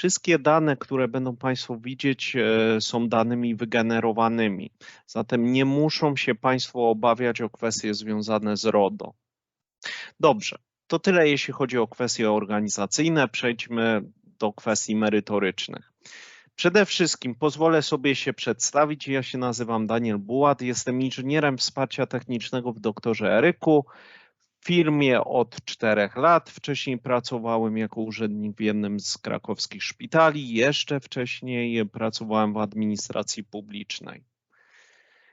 Wszystkie dane, które będą Państwo widzieć, e, są danymi wygenerowanymi. Zatem nie muszą się Państwo obawiać o kwestie związane z RODO. Dobrze, to tyle jeśli chodzi o kwestie organizacyjne. Przejdźmy do kwestii merytorycznych. Przede wszystkim pozwolę sobie się przedstawić. Ja się nazywam Daniel Bułat, jestem inżynierem wsparcia technicznego w doktorze Eryku firmie od czterech lat. Wcześniej pracowałem jako urzędnik w jednym z krakowskich szpitali. Jeszcze wcześniej pracowałem w administracji publicznej.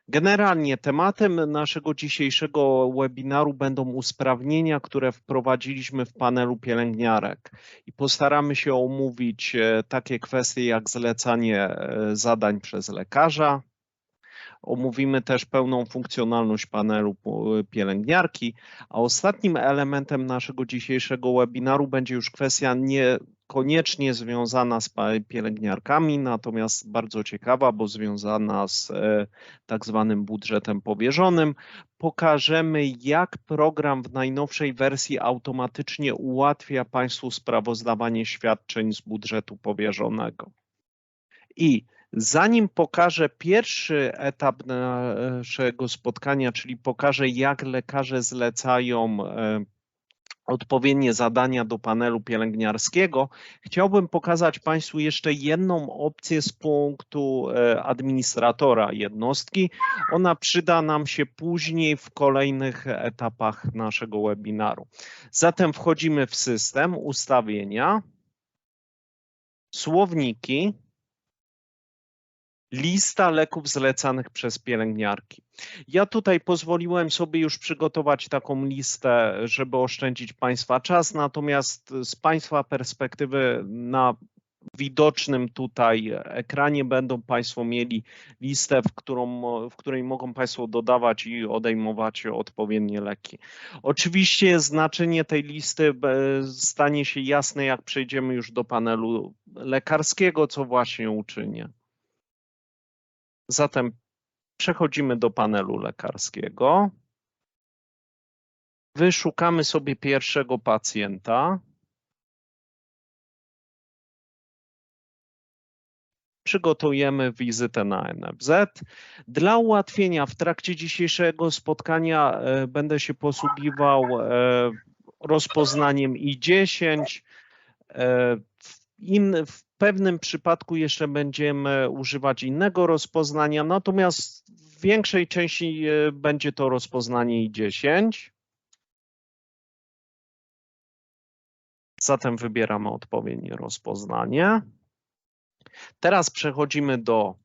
Generalnie tematem naszego dzisiejszego webinaru będą usprawnienia, które wprowadziliśmy w panelu pielęgniarek i postaramy się omówić e, takie kwestie jak zlecanie e, zadań przez lekarza, Omówimy też pełną funkcjonalność panelu pielęgniarki, a ostatnim elementem naszego dzisiejszego webinaru będzie już kwestia niekoniecznie związana z pielęgniarkami, natomiast bardzo ciekawa, bo związana z e, tak zwanym budżetem powierzonym. Pokażemy, jak program w najnowszej wersji automatycznie ułatwia Państwu sprawozdawanie świadczeń z budżetu powierzonego. I Zanim pokażę pierwszy etap naszego spotkania, czyli pokażę, jak lekarze zlecają e, odpowiednie zadania do panelu pielęgniarskiego, chciałbym pokazać Państwu jeszcze jedną opcję z punktu e, administratora jednostki. Ona przyda nam się później w kolejnych etapach naszego webinaru. Zatem wchodzimy w system, ustawienia, słowniki, lista leków zlecanych przez pielęgniarki. Ja tutaj pozwoliłem sobie już przygotować taką listę, żeby oszczędzić Państwa czas, natomiast z Państwa perspektywy na widocznym tutaj ekranie będą Państwo mieli listę, w, którą, w której mogą Państwo dodawać i odejmować odpowiednie leki. Oczywiście znaczenie tej listy stanie się jasne, jak przejdziemy już do panelu lekarskiego, co właśnie uczynię. Zatem przechodzimy do panelu lekarskiego. Wyszukamy sobie pierwszego pacjenta. przygotujemy wizytę na NFZ. Dla ułatwienia w trakcie dzisiejszego spotkania e, będę się posługiwał e, rozpoznaniem I10. E, w pewnym przypadku jeszcze będziemy używać innego rozpoznania, natomiast w większej części e, będzie to rozpoznanie I10. Zatem wybieramy odpowiednie rozpoznanie. Teraz przechodzimy do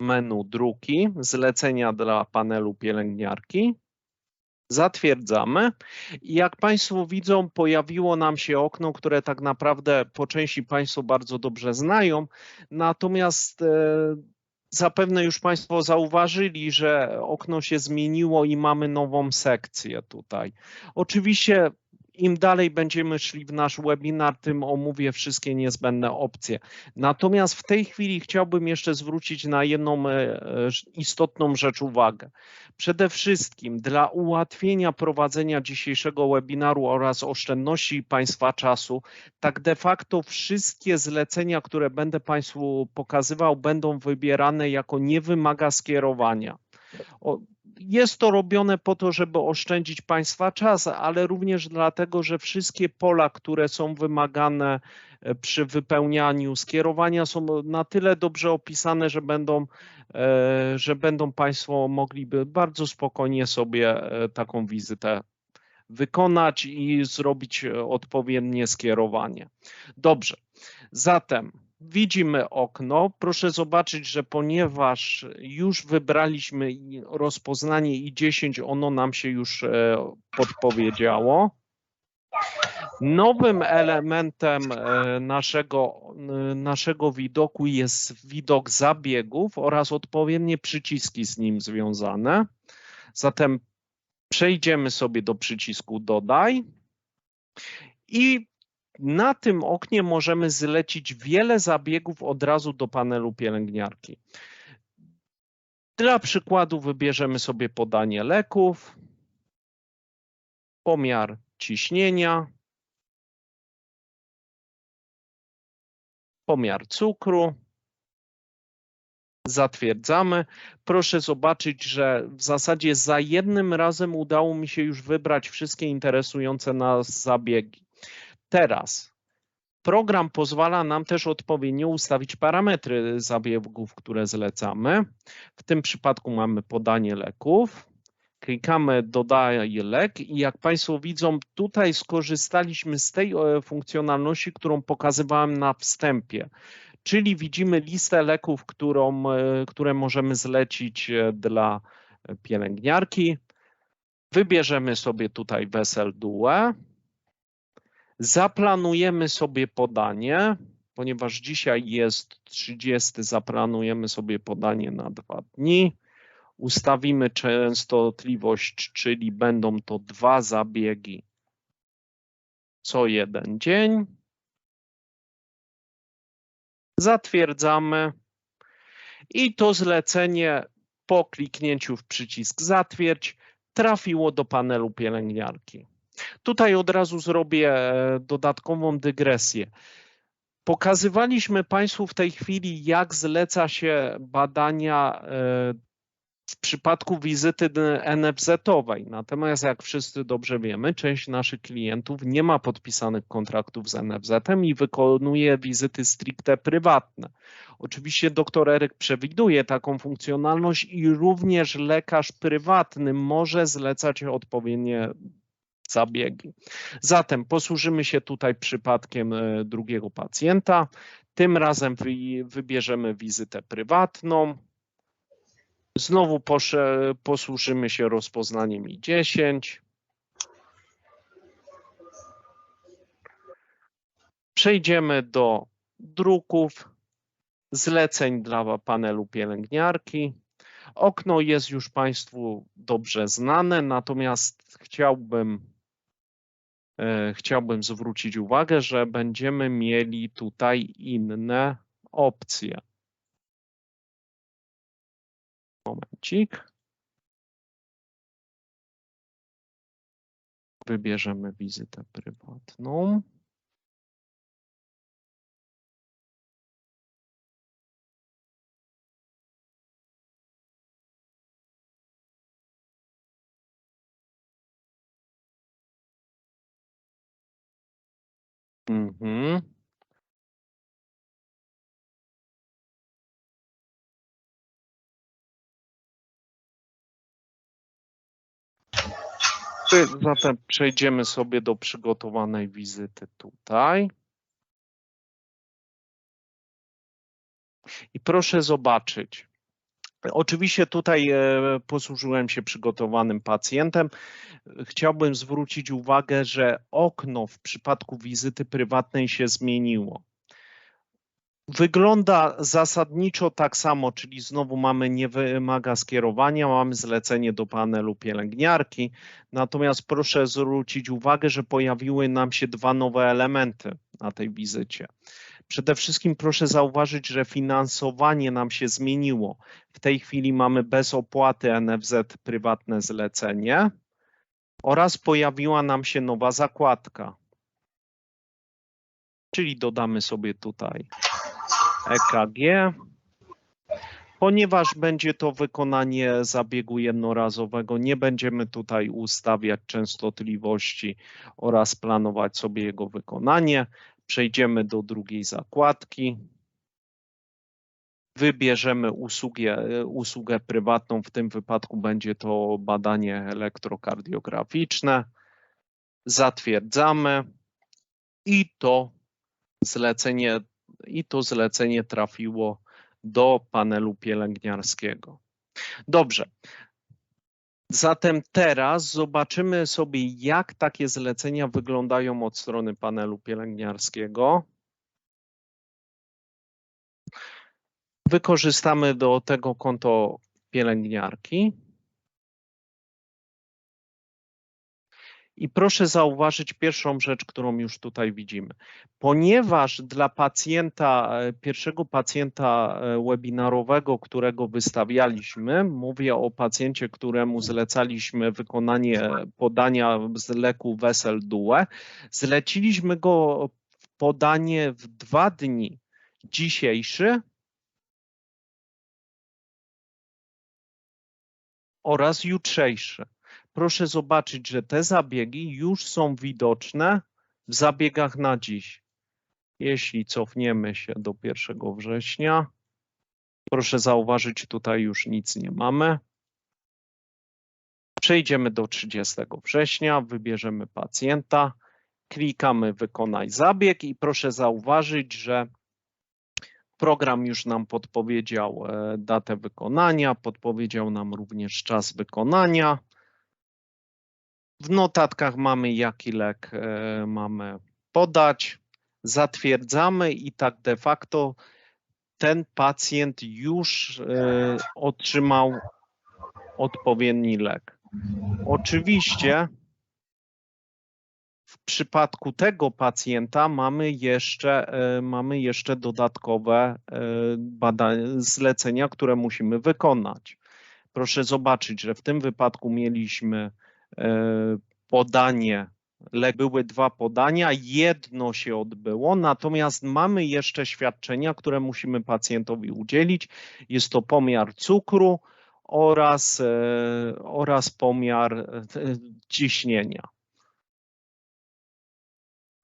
menu druki, zlecenia dla panelu pielęgniarki. Zatwierdzamy. Jak Państwo widzą, pojawiło nam się okno, które tak naprawdę po części Państwo bardzo dobrze znają, natomiast e, Zapewne już Państwo zauważyli, że okno się zmieniło i mamy nową sekcję tutaj. Oczywiście im dalej będziemy szli w nasz webinar, tym omówię wszystkie niezbędne opcje. Natomiast w tej chwili chciałbym jeszcze zwrócić na jedną e, istotną rzecz uwagę. Przede wszystkim dla ułatwienia prowadzenia dzisiejszego webinaru oraz oszczędności Państwa czasu, tak de facto wszystkie zlecenia, które będę Państwu pokazywał, będą wybierane jako nie wymaga skierowania. Jest to robione po to, żeby oszczędzić Państwa czas, ale również dlatego, że wszystkie pola, które są wymagane e, przy wypełnianiu skierowania są na tyle dobrze opisane, że będą, e, że będą Państwo mogliby bardzo spokojnie sobie e, taką wizytę wykonać i zrobić odpowiednie skierowanie. Dobrze, zatem Widzimy okno. Proszę zobaczyć, że ponieważ już wybraliśmy rozpoznanie i 10, ono nam się już e, podpowiedziało. Nowym elementem e, naszego, naszego widoku jest widok zabiegów oraz odpowiednie przyciski z nim związane. Zatem przejdziemy sobie do przycisku dodaj i na tym oknie możemy zlecić wiele zabiegów od razu do panelu pielęgniarki. Dla przykładu wybierzemy sobie podanie leków, pomiar ciśnienia, Pomiar cukru. Zatwierdzamy. Proszę zobaczyć, że w zasadzie za jednym razem udało mi się już wybrać wszystkie interesujące nas zabiegi. Teraz program pozwala nam też odpowiednio ustawić parametry zabiegów, które zlecamy. W tym przypadku mamy podanie leków. Klikamy dodaj lek i jak Państwo widzą, tutaj skorzystaliśmy z tej e, funkcjonalności, którą pokazywałem na wstępie. Czyli widzimy listę leków, którą, e, które możemy zlecić e, dla pielęgniarki. Wybierzemy sobie tutaj Wesel Due. Zaplanujemy sobie podanie, ponieważ dzisiaj jest 30, zaplanujemy sobie podanie na dwa dni. Ustawimy częstotliwość, czyli będą to dwa zabiegi co jeden dzień. Zatwierdzamy i to zlecenie po kliknięciu w przycisk zatwierdź trafiło do panelu pielęgniarki. Tutaj od razu zrobię e, dodatkową dygresję. Pokazywaliśmy Państwu w tej chwili, jak zleca się badania e, w przypadku wizyty NFZ-owej. Natomiast jak wszyscy dobrze wiemy, część naszych klientów nie ma podpisanych kontraktów z NFZ-em i wykonuje wizyty stricte prywatne. Oczywiście dr Eryk przewiduje taką funkcjonalność i również lekarz prywatny może zlecać odpowiednie zabiegi. Zatem posłużymy się tutaj przypadkiem e, drugiego pacjenta. Tym razem wybierzemy wizytę prywatną. Znowu posłużymy się rozpoznaniem I10. Przejdziemy do druków, zleceń dla panelu pielęgniarki. Okno jest już Państwu dobrze znane, natomiast chciałbym, chciałbym zwrócić uwagę, że będziemy mieli tutaj inne opcje. Momencik. Wybierzemy wizytę prywatną. Mhm. Zatem przejdziemy sobie do przygotowanej wizyty tutaj. I proszę zobaczyć. Oczywiście tutaj e, posłużyłem się przygotowanym pacjentem. Chciałbym zwrócić uwagę, że okno w przypadku wizyty prywatnej się zmieniło. Wygląda zasadniczo tak samo, czyli znowu mamy nie wymaga skierowania, mamy zlecenie do panelu pielęgniarki. Natomiast proszę zwrócić uwagę, że pojawiły nam się dwa nowe elementy na tej wizycie. Przede wszystkim proszę zauważyć, że finansowanie nam się zmieniło. W tej chwili mamy bez opłaty NFZ prywatne zlecenie oraz pojawiła nam się nowa zakładka. Czyli dodamy sobie tutaj EKG. Ponieważ będzie to wykonanie zabiegu jednorazowego, nie będziemy tutaj ustawiać częstotliwości oraz planować sobie jego wykonanie. Przejdziemy do drugiej zakładki. Wybierzemy usługę, usługę prywatną, w tym wypadku będzie to badanie elektrokardiograficzne. Zatwierdzamy i to zlecenie, i to zlecenie trafiło do panelu pielęgniarskiego. Dobrze, Zatem teraz zobaczymy sobie, jak takie zlecenia wyglądają od strony panelu pielęgniarskiego. Wykorzystamy do tego konto pielęgniarki. I proszę zauważyć pierwszą rzecz, którą już tutaj widzimy. Ponieważ dla pacjenta, e, pierwszego pacjenta e, webinarowego, którego wystawialiśmy, mówię o pacjencie, któremu zlecaliśmy wykonanie podania z leku Wesel Due, zleciliśmy go podanie w dwa dni, dzisiejszy oraz jutrzejszy. Proszę zobaczyć, że te zabiegi już są widoczne w zabiegach na dziś. Jeśli cofniemy się do 1 września, proszę zauważyć, tutaj już nic nie mamy. Przejdziemy do 30 września, wybierzemy pacjenta, klikamy wykonaj zabieg i proszę zauważyć, że program już nam podpowiedział e, datę wykonania, podpowiedział nam również czas wykonania. W notatkach mamy jaki lek e, mamy podać, zatwierdzamy i tak de facto ten pacjent już e, otrzymał odpowiedni lek. Oczywiście w przypadku tego pacjenta mamy jeszcze, e, mamy jeszcze dodatkowe badania, zlecenia, które musimy wykonać. Proszę zobaczyć, że w tym wypadku mieliśmy podanie, były dwa podania, jedno się odbyło, natomiast mamy jeszcze świadczenia, które musimy pacjentowi udzielić. Jest to pomiar cukru oraz, e, oraz pomiar e, ciśnienia.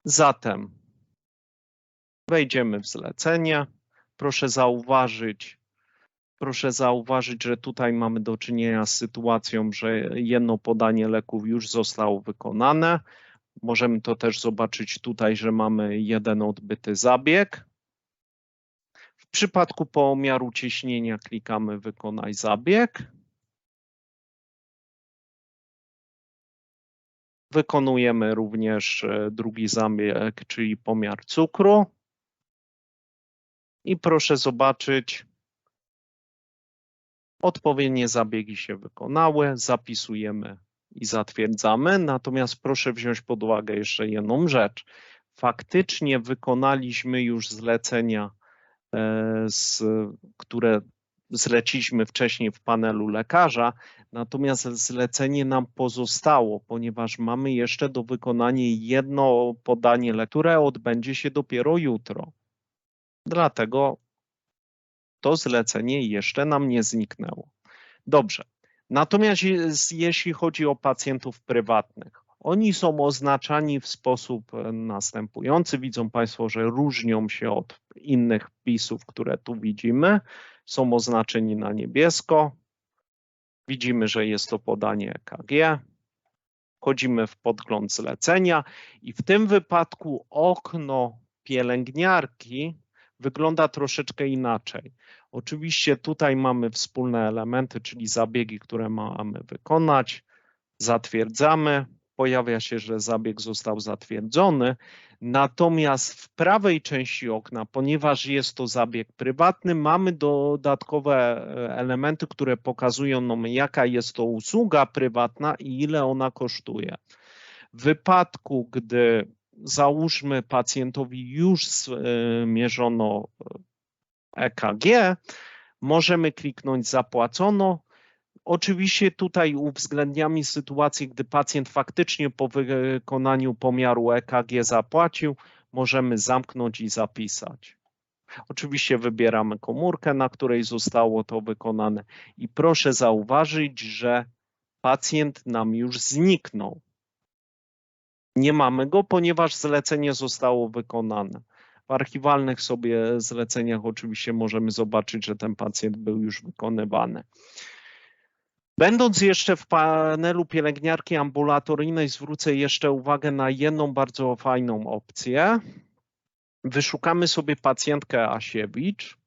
Zatem wejdziemy w zlecenie. Proszę zauważyć, Proszę zauważyć, że tutaj mamy do czynienia z sytuacją, że jedno podanie leków już zostało wykonane. Możemy to też zobaczyć tutaj, że mamy jeden odbyty zabieg. W przypadku pomiaru ciśnienia klikamy wykonaj zabieg. Wykonujemy również e, drugi zabieg, czyli pomiar cukru. I proszę zobaczyć, Odpowiednie zabiegi się wykonały, zapisujemy i zatwierdzamy. Natomiast proszę wziąć pod uwagę jeszcze jedną rzecz. Faktycznie wykonaliśmy już zlecenia, e, z, które zleciliśmy wcześniej w panelu lekarza, natomiast zlecenie nam pozostało, ponieważ mamy jeszcze do wykonania jedno podanie, które odbędzie się dopiero jutro. Dlatego to zlecenie jeszcze nam nie zniknęło. Dobrze. Natomiast jeśli chodzi o pacjentów prywatnych, oni są oznaczani w sposób e, następujący. Widzą Państwo, że różnią się od innych wpisów, które tu widzimy. Są oznaczeni na niebiesko. Widzimy, że jest to podanie EKG. Wchodzimy w podgląd zlecenia i w tym wypadku okno pielęgniarki wygląda troszeczkę inaczej. Oczywiście tutaj mamy wspólne elementy, czyli zabiegi, które mamy wykonać, zatwierdzamy, pojawia się, że zabieg został zatwierdzony, natomiast w prawej części okna, ponieważ jest to zabieg prywatny, mamy dodatkowe e, elementy, które pokazują nam, jaka jest to usługa prywatna i ile ona kosztuje. W wypadku, gdy załóżmy pacjentowi już zmierzono EKG, możemy kliknąć zapłacono. Oczywiście tutaj uwzględniamy sytuację, gdy pacjent faktycznie po wykonaniu pomiaru EKG zapłacił, możemy zamknąć i zapisać. Oczywiście wybieramy komórkę, na której zostało to wykonane i proszę zauważyć, że pacjent nam już zniknął. Nie mamy go, ponieważ zlecenie zostało wykonane. W archiwalnych sobie zleceniach oczywiście możemy zobaczyć, że ten pacjent był już wykonywany. Będąc jeszcze w panelu pielęgniarki ambulatoryjnej, zwrócę jeszcze uwagę na jedną bardzo fajną opcję. Wyszukamy sobie pacjentkę Asiewicz,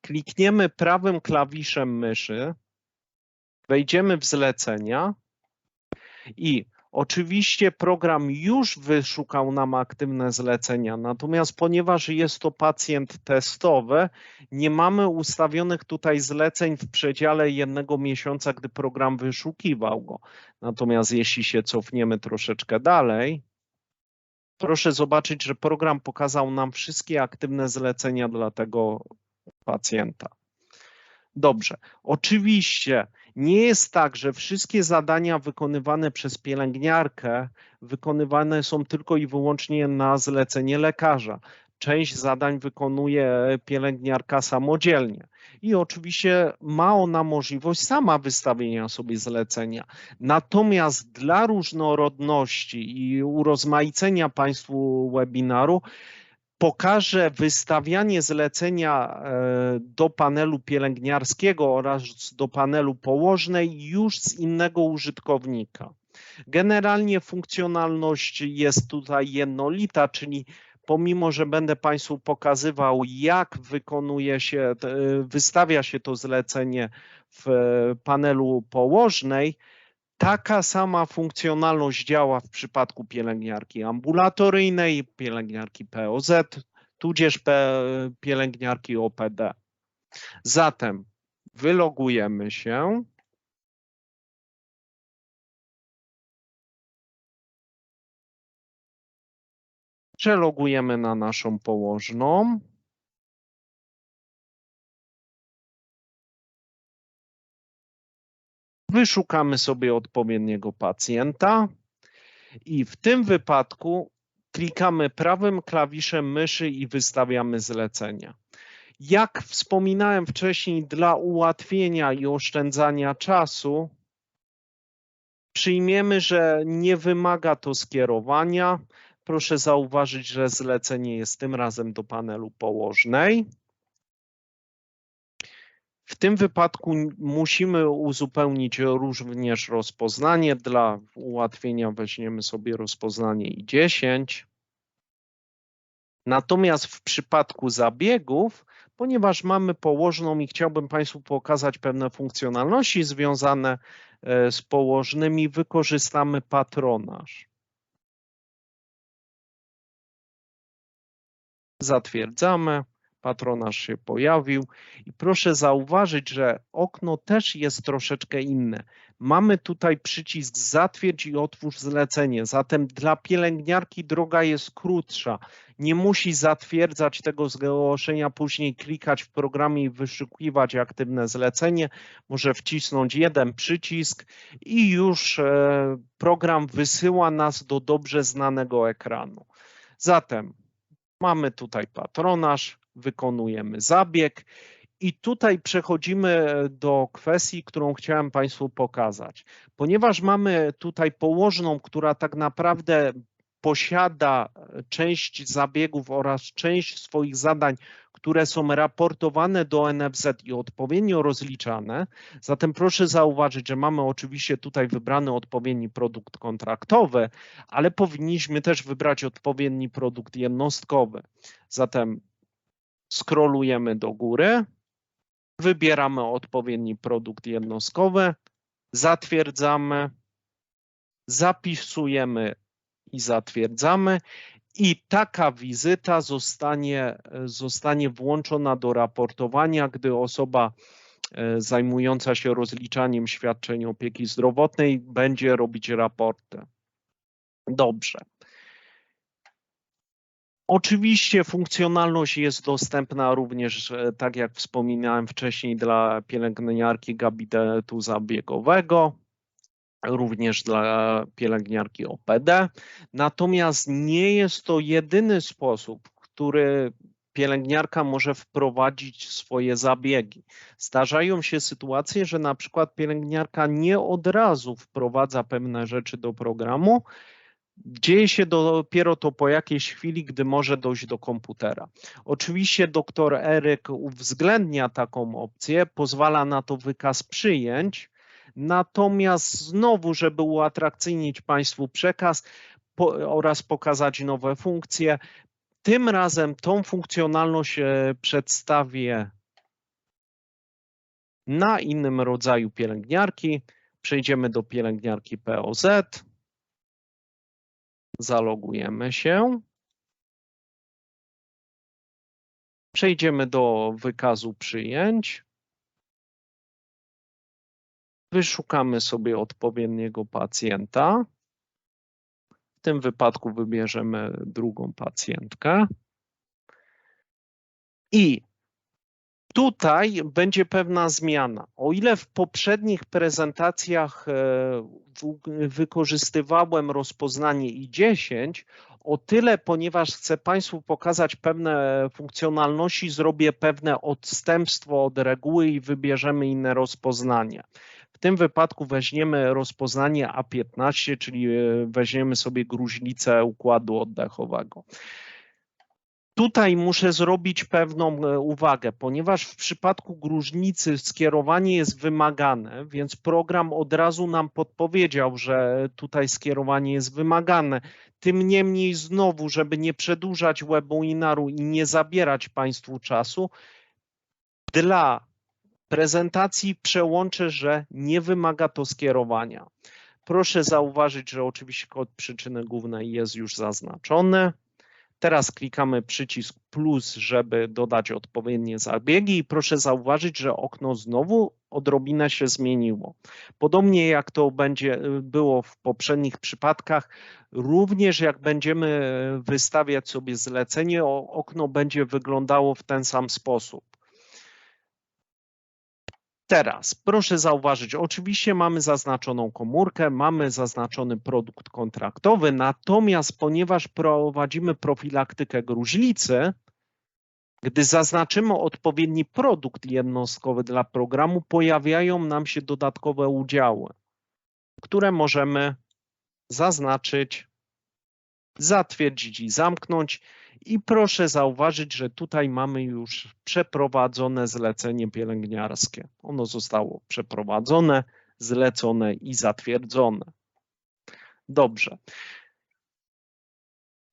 klikniemy prawym klawiszem myszy, wejdziemy w zlecenia i Oczywiście program już wyszukał nam aktywne zlecenia, natomiast ponieważ jest to pacjent testowy, nie mamy ustawionych tutaj zleceń w przedziale jednego miesiąca, gdy program wyszukiwał go. Natomiast jeśli się cofniemy troszeczkę dalej, proszę zobaczyć, że program pokazał nam wszystkie aktywne zlecenia dla tego pacjenta. Dobrze, oczywiście nie jest tak, że wszystkie zadania wykonywane przez pielęgniarkę wykonywane są tylko i wyłącznie na zlecenie lekarza. część zadań wykonuje pielęgniarka samodzielnie. I oczywiście ma ona możliwość sama wystawienia sobie zlecenia. Natomiast dla różnorodności i urozmaicenia Państwu webinaru, pokażę wystawianie zlecenia e, do panelu pielęgniarskiego oraz do panelu położnej już z innego użytkownika. Generalnie funkcjonalność jest tutaj jednolita, czyli pomimo, że będę Państwu pokazywał, jak wykonuje się, wystawia się to zlecenie w panelu położnej, taka sama funkcjonalność działa w przypadku pielęgniarki ambulatoryjnej, pielęgniarki POZ, tudzież pielęgniarki OPD. Zatem wylogujemy się. Przelogujemy na naszą położną. Wyszukamy sobie odpowiedniego pacjenta i w tym wypadku klikamy prawym klawiszem myszy i wystawiamy zlecenia. Jak wspominałem wcześniej, dla ułatwienia i oszczędzania czasu, przyjmiemy, że nie wymaga to skierowania. Proszę zauważyć, że zlecenie jest tym razem do panelu położnej. W tym wypadku musimy uzupełnić również rozpoznanie. Dla ułatwienia weźmiemy sobie rozpoznanie i 10. Natomiast w przypadku zabiegów, ponieważ mamy położną i chciałbym Państwu pokazać pewne funkcjonalności związane e, z położnymi, wykorzystamy patronaż. Zatwierdzamy patronaż się pojawił i proszę zauważyć, że okno też jest troszeczkę inne. Mamy tutaj przycisk zatwierdź i otwórz zlecenie, zatem dla pielęgniarki droga jest krótsza. Nie musi zatwierdzać tego zgłoszenia, później klikać w programie i wyszukiwać aktywne zlecenie. Może wcisnąć jeden przycisk i już e, program wysyła nas do dobrze znanego ekranu. Zatem mamy tutaj patronaż, wykonujemy zabieg. I tutaj przechodzimy do kwestii, którą chciałem Państwu pokazać. Ponieważ mamy tutaj położną, która tak naprawdę posiada część zabiegów oraz część swoich zadań, które są raportowane do NFZ i odpowiednio rozliczane. Zatem proszę zauważyć, że mamy oczywiście tutaj wybrany odpowiedni produkt kontraktowy, ale powinniśmy też wybrać odpowiedni produkt jednostkowy. Zatem scrollujemy do góry, wybieramy odpowiedni produkt jednostkowy, zatwierdzamy, zapisujemy i zatwierdzamy i taka wizyta zostanie, zostanie włączona do raportowania, gdy osoba e, zajmująca się rozliczaniem świadczeń opieki zdrowotnej będzie robić raporty. Dobrze. Oczywiście funkcjonalność jest dostępna również, e, tak jak wspominałem wcześniej, dla pielęgniarki gabinetu zabiegowego, również dla pielęgniarki OPD. Natomiast nie jest to jedyny sposób, który pielęgniarka może wprowadzić swoje zabiegi. Zdarzają się sytuacje, że na przykład pielęgniarka nie od razu wprowadza pewne rzeczy do programu, Dzieje się dopiero to po jakiejś chwili, gdy może dojść do komputera. Oczywiście dr Eryk uwzględnia taką opcję, pozwala na to wykaz przyjęć, natomiast znowu, żeby uatrakcyjnić Państwu przekaz po, oraz pokazać nowe funkcje, tym razem tą funkcjonalność e, przedstawię na innym rodzaju pielęgniarki. Przejdziemy do pielęgniarki POZ zalogujemy się. Przejdziemy do wykazu przyjęć. Wyszukamy sobie odpowiedniego pacjenta. W tym wypadku wybierzemy drugą pacjentkę. I Tutaj będzie pewna zmiana. O ile w poprzednich prezentacjach e, wykorzystywałem rozpoznanie i10, o tyle, ponieważ chcę Państwu pokazać pewne funkcjonalności, zrobię pewne odstępstwo od reguły i wybierzemy inne rozpoznanie. W tym wypadku weźmiemy rozpoznanie A15, czyli e, weźmiemy sobie gruźlicę układu oddechowego. Tutaj muszę zrobić pewną e, uwagę, ponieważ w przypadku gruźnicy skierowanie jest wymagane, więc program od razu nam podpowiedział, że tutaj skierowanie jest wymagane. Tym niemniej znowu, żeby nie przedłużać webinaru i nie zabierać Państwu czasu, dla prezentacji przełączę, że nie wymaga to skierowania. Proszę zauważyć, że oczywiście kod przyczyny głównej jest już zaznaczony. Teraz klikamy przycisk plus, żeby dodać odpowiednie zabiegi i proszę zauważyć, że okno znowu odrobinę się zmieniło. Podobnie jak to będzie było w poprzednich przypadkach, również jak będziemy wystawiać sobie zlecenie, okno będzie wyglądało w ten sam sposób. Teraz proszę zauważyć, oczywiście mamy zaznaczoną komórkę, mamy zaznaczony produkt kontraktowy, natomiast ponieważ prowadzimy profilaktykę gruźlicy, gdy zaznaczymy odpowiedni produkt jednostkowy dla programu, pojawiają nam się dodatkowe udziały, które możemy zaznaczyć, zatwierdzić i zamknąć. I proszę zauważyć, że tutaj mamy już przeprowadzone zlecenie pielęgniarskie. Ono zostało przeprowadzone, zlecone i zatwierdzone. Dobrze.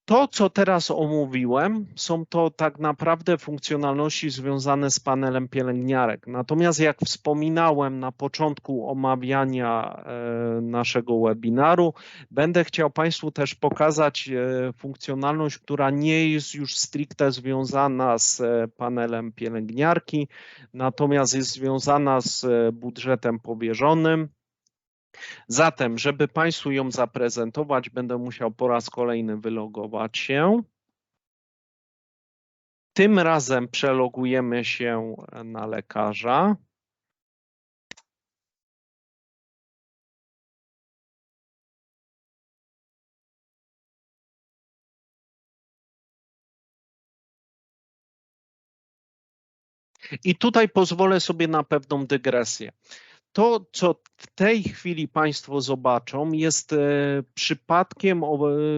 To, co teraz omówiłem, są to tak naprawdę funkcjonalności związane z panelem pielęgniarek. Natomiast jak wspominałem na początku omawiania e, naszego webinaru, będę chciał Państwu też pokazać e, funkcjonalność, która nie jest już stricte związana z e, panelem pielęgniarki, natomiast jest związana z budżetem powierzonym Zatem, żeby Państwu ją zaprezentować, będę musiał po raz kolejny wylogować się. Tym razem przelogujemy się na lekarza. I tutaj pozwolę sobie na pewną dygresję to, co w tej chwili Państwo zobaczą, jest e, przypadkiem,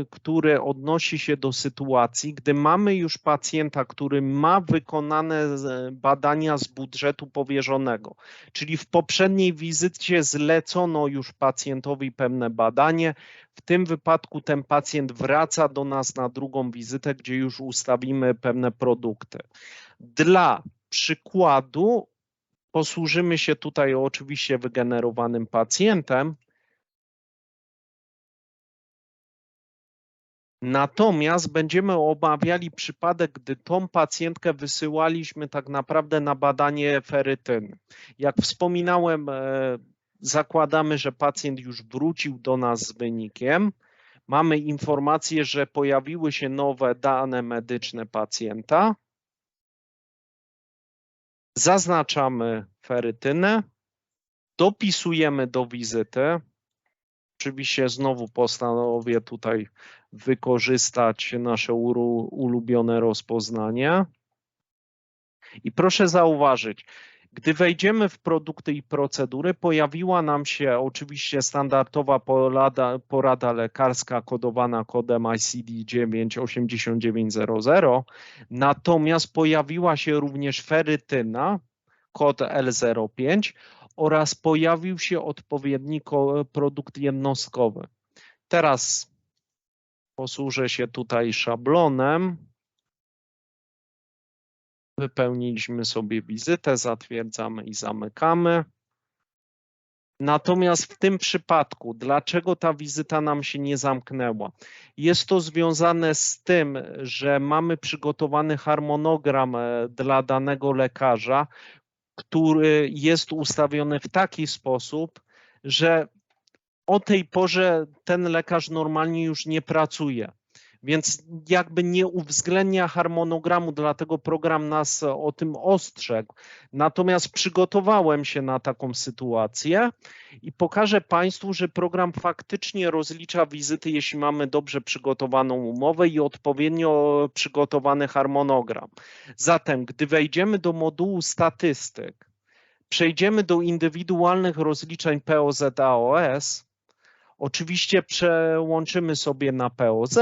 który odnosi się do sytuacji, gdy mamy już pacjenta, który ma wykonane badania z budżetu powierzonego, czyli w poprzedniej wizycie zlecono już pacjentowi pewne badanie. W tym wypadku ten pacjent wraca do nas na drugą wizytę, gdzie już ustawimy pewne produkty. Dla przykładu Posłużymy się tutaj oczywiście wygenerowanym pacjentem. Natomiast będziemy obawiali przypadek, gdy tą pacjentkę wysyłaliśmy tak naprawdę na badanie ferytyny. Jak wspominałem, e, zakładamy, że pacjent już wrócił do nas z wynikiem. Mamy informację, że pojawiły się nowe dane medyczne pacjenta. Zaznaczamy ferytynę, dopisujemy do wizyty. Oczywiście znowu postanowię tutaj wykorzystać nasze ulubione rozpoznanie. I proszę zauważyć, gdy wejdziemy w produkty i procedury, pojawiła nam się oczywiście standardowa porada, porada lekarska kodowana kodem ICD-9 8900, natomiast pojawiła się również ferytyna, kod L05 oraz pojawił się odpowiedni produkt jednostkowy. Teraz posłużę się tutaj szablonem Wypełniliśmy sobie wizytę, zatwierdzamy i zamykamy. Natomiast w tym przypadku, dlaczego ta wizyta nam się nie zamknęła? Jest to związane z tym, że mamy przygotowany harmonogram e, dla danego lekarza, który jest ustawiony w taki sposób, że o tej porze ten lekarz normalnie już nie pracuje. Więc jakby nie uwzględnia harmonogramu, dlatego program nas o tym ostrzegł. Natomiast przygotowałem się na taką sytuację i pokażę Państwu, że program faktycznie rozlicza wizyty, jeśli mamy dobrze przygotowaną umowę i odpowiednio przygotowany harmonogram. Zatem, gdy wejdziemy do modułu statystyk, przejdziemy do indywidualnych rozliczeń POZ-AOS, oczywiście przełączymy sobie na POZ,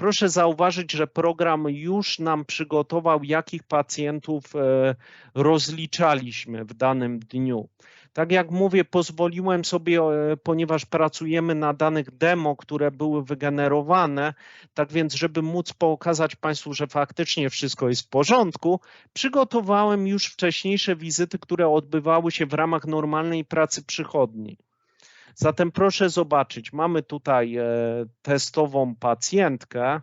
Proszę zauważyć, że program już nam przygotował, jakich pacjentów e, rozliczaliśmy w danym dniu. Tak jak mówię, pozwoliłem sobie, e, ponieważ pracujemy na danych demo, które były wygenerowane, tak więc, żeby móc pokazać Państwu, że faktycznie wszystko jest w porządku, przygotowałem już wcześniejsze wizyty, które odbywały się w ramach normalnej pracy przychodni. Zatem proszę zobaczyć, mamy tutaj e, testową pacjentkę,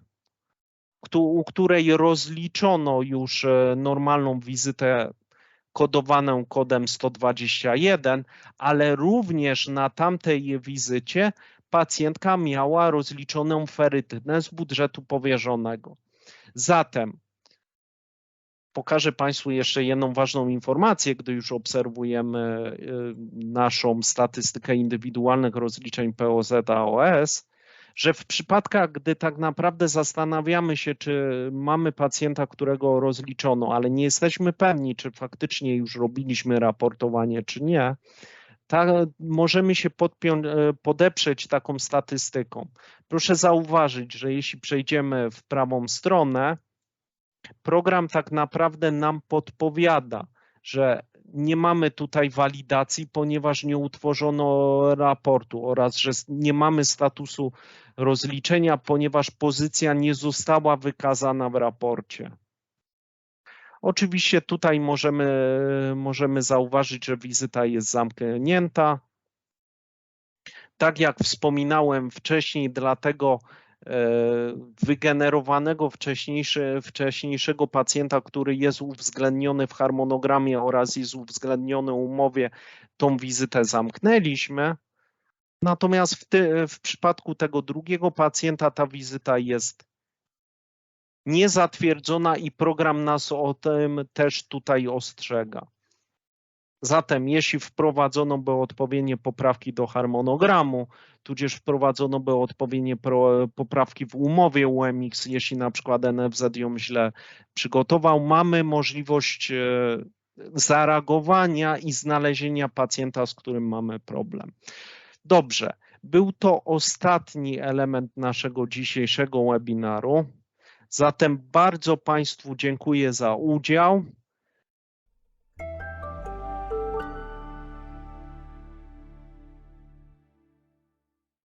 u której rozliczono już e, normalną wizytę kodowaną kodem 121, ale również na tamtej wizycie pacjentka miała rozliczoną ferytynę z budżetu powierzonego. Zatem pokażę Państwu jeszcze jedną ważną informację, gdy już obserwujemy y, naszą statystykę indywidualnych rozliczeń POZ-AOS, że w przypadkach, gdy tak naprawdę zastanawiamy się, czy mamy pacjenta, którego rozliczono, ale nie jesteśmy pewni, czy faktycznie już robiliśmy raportowanie, czy nie, możemy się podpiąć, y, podeprzeć taką statystyką. Proszę zauważyć, że jeśli przejdziemy w prawą stronę, program tak naprawdę nam podpowiada, że nie mamy tutaj walidacji, ponieważ nie utworzono raportu oraz że nie mamy statusu rozliczenia, ponieważ pozycja nie została wykazana w raporcie. Oczywiście tutaj możemy, możemy zauważyć, że wizyta jest zamknięta. Tak jak wspominałem wcześniej, dlatego wygenerowanego wcześniejsze, wcześniejszego pacjenta, który jest uwzględniony w harmonogramie oraz jest uwzględniony umowie, tą wizytę zamknęliśmy. Natomiast w, ty, w przypadku tego drugiego pacjenta ta wizyta jest niezatwierdzona i program nas o tym też tutaj ostrzega. Zatem jeśli wprowadzono by odpowiednie poprawki do harmonogramu, tudzież wprowadzono by odpowiednie poprawki w umowie UMX, jeśli na przykład NFZ ją źle przygotował, mamy możliwość e, zareagowania i znalezienia pacjenta, z którym mamy problem. Dobrze, był to ostatni element naszego dzisiejszego webinaru. Zatem bardzo Państwu dziękuję za udział.